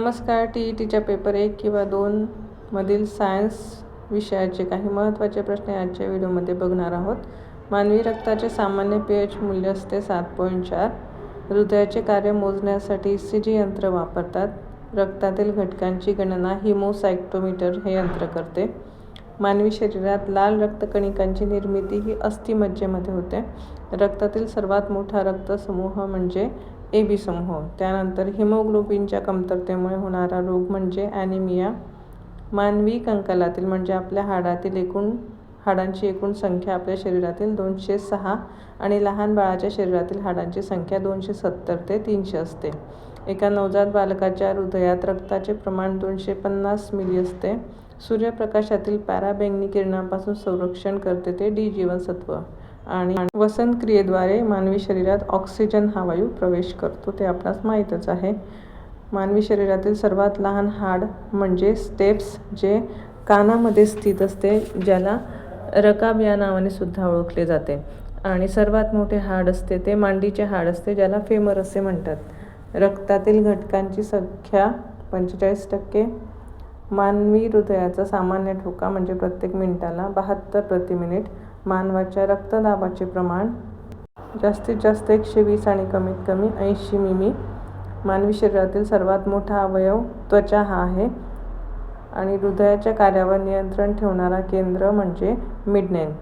नमस्कार T E टीच्या paper एक किंवा दोन मधील सायन्स विषयाचे काही महत्त्वाचे प्रश्न आजच्या व्हिडिओमध्ये बघणार आहोत. मानवी रक्ताचे सामान्य पी एच मूल्य असते सात पॉईंट चार. हृदयाचे कार्य मोजण्यासाठी सी जी यंत्र वापरतात. रक्तातील घटकांची गणना हिमोसायक्टोमीटर हे यंत्र करते. मानवी शरीरात लाल रक्तकणिकांची निर्मिती ही अस्थिमज्जेमध्ये होते. रक्तातील सर्वात मोठा रक्तसमूह म्हणजे ए बी समूह. त्यानंतर हिमोग्लोबिनच्या कमतरतेमुळे होणारा रोग म्हणजे ॲनिमिया. मानवी कंकालातील म्हणजे आपल्या हाडातील एकूण हाडांची एकूण संख्या आपल्या शरीरातील दोनशे सहा आणि लहान बाळाच्या शरीरातील हाडांची संख्या दोनशे सत्तर ते तीनशे असते. एका नवजात बालकाच्या हृदयात रक्ताचे प्रमाण दोनशे पन्नास मिली असते. सूर्यप्रकाशातील पॅराबेंगनी किरणांपासून संरक्षण करते ते डी जीवनसत्व. आणि वसन क्रियेद्वारे मानवी शरीरात ऑक्सिजन हा वायू प्रवेश करतो ते आपणास माहीतच आहे. मानवी शरीरातील सर्वात लहान हाड म्हणजे स्टेप्स जे कानामध्ये स्थित असते ज्याला रकाब या नावाने सुद्धा ओळखले जाते. आणि सर्वात मोठे हाड असते ते मांडीचे हाड असते ज्याला फेमर असे म्हणतात. रक्तातील घटकांची संख्या पंचेचाळीस टक्के मानवी हृदयाचा सामान्य ठोका म्हणजे प्रत्येक मिनिटाला बहात्तर प्रति मिनिट मानवाच्या रक्तदाबाचे प्रमाण. जास्तीत जास्त एकशे वीस आणि कमीत कमी ऐंशी मिमी. मानवी शरीरातील सर्वात मोठा अवयव त्वचा हा आहे. आणि हृदयाच्या कार्यावर नियंत्रण ठेवणारा केंद्र म्हणजे मिडनेन.